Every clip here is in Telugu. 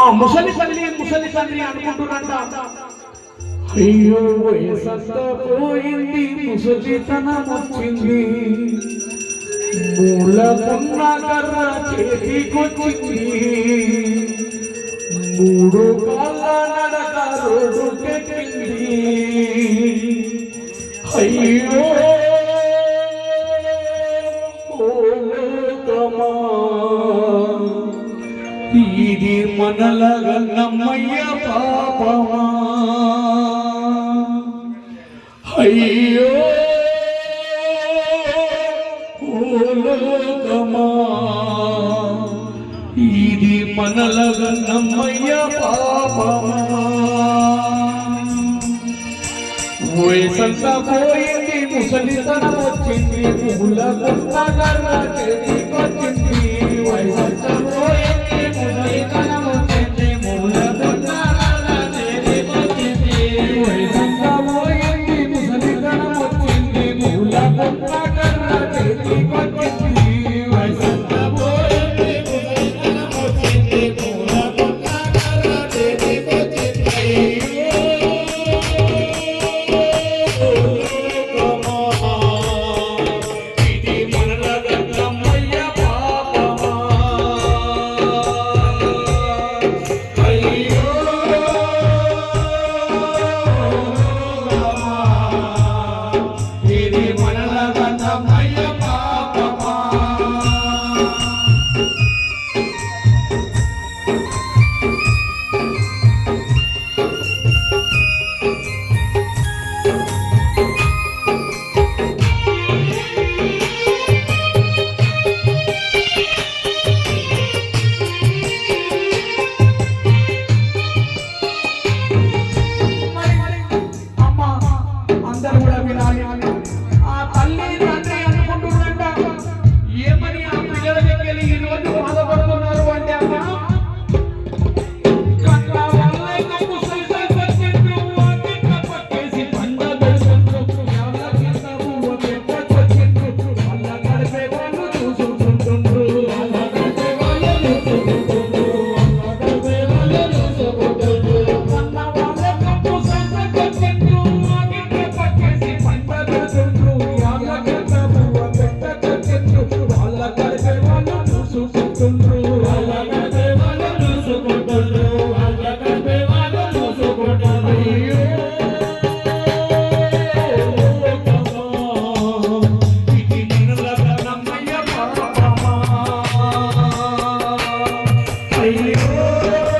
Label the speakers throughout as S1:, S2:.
S1: ఆ ముసలి తల్లి ముసలి తల్లి అనుకుంటున్నంట. అయ్యో వయసంతా పోయింది ముసలితనం వచ్చింది. మూలకున్న కర్ర చేతికొచ్చింది. మూడు కాళ్ళ నడక రోడ్డు పెట్టింది. అయ్యో నలగ నమ్మయ్య పాపమా? అయ్యో కోలోకమా ఇది మనలగ నమ్మయ్య పాపమా? వయసంతా పోయింది ముసలితనం వచ్చింది పువ్వుల కొత్త గర్ర చెడికొచ్చింది ஐயோ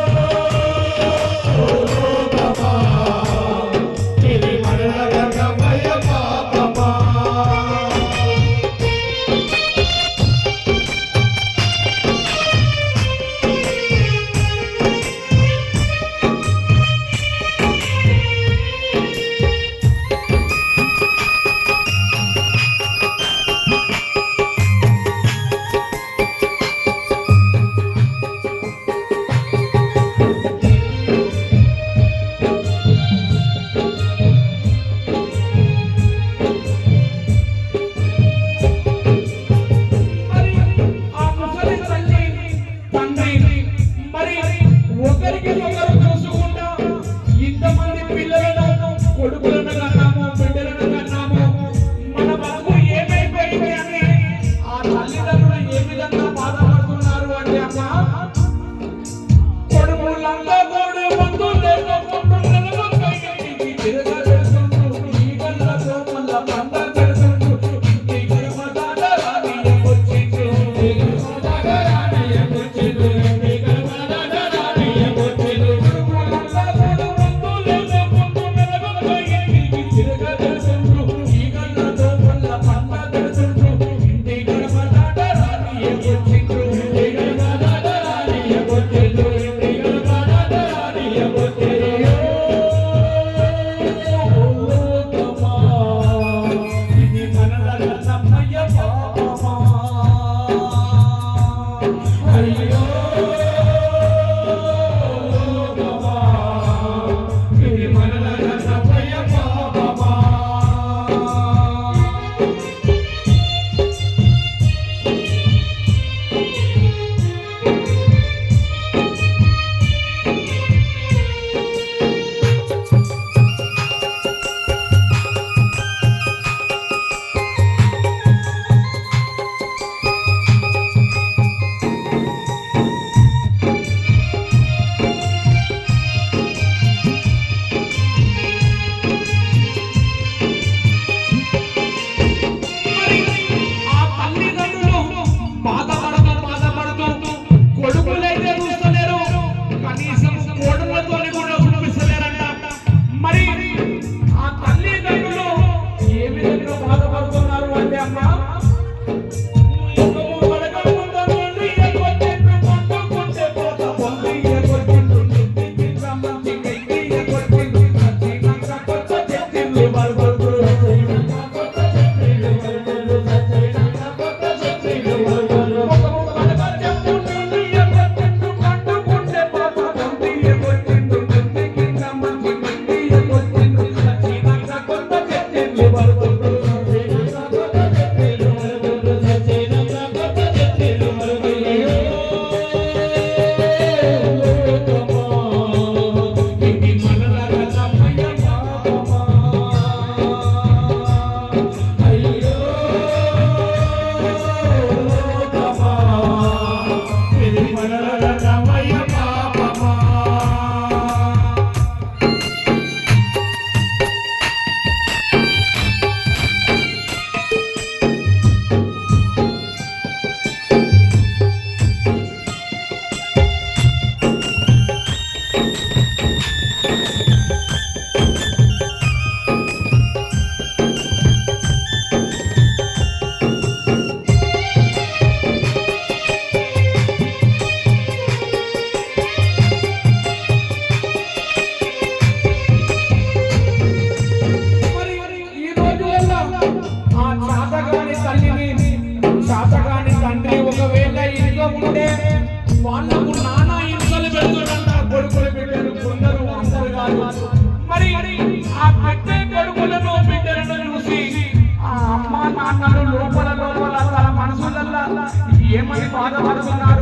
S1: மாதம்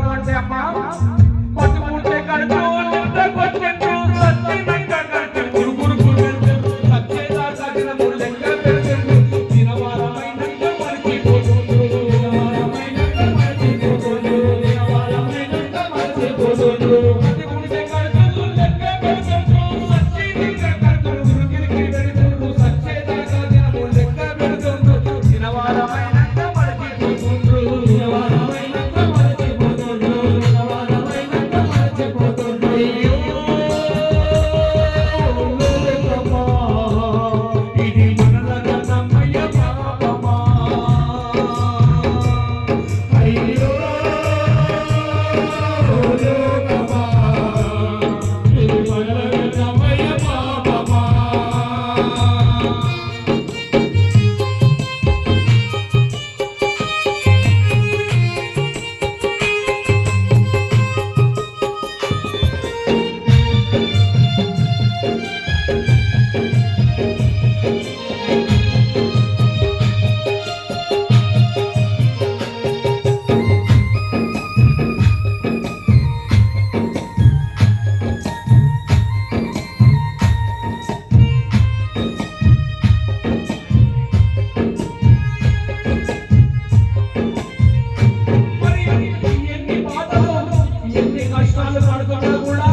S1: కష్టాలు పడుతున్నా కూడా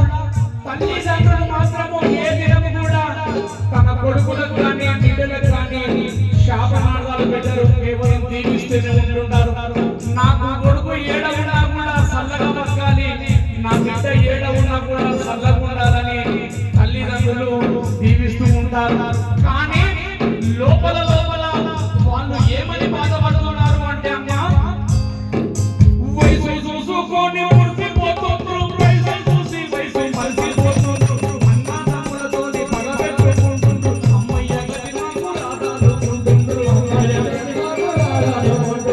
S1: తల్లి తల్లిదండ్రులు మాత్రము ఏ దినము కూడా తన కొడుకులకు కానీ బిడ్డలకు కానీ శాపనార్థాలు పెట్టరు. కేవలం దీవిస్తూనే ఉంటుంటారు నాకు కొడుకు ఏడ ఉన్నా కూడా చల్లగా బతకాలి. నా బిడ్డ ఏడ ఉన్నా కూడా చల్లగా ఉండాలని తల్లిదండ్రులు దీవిస్తూ ఉంటారు. ಮಾಧವ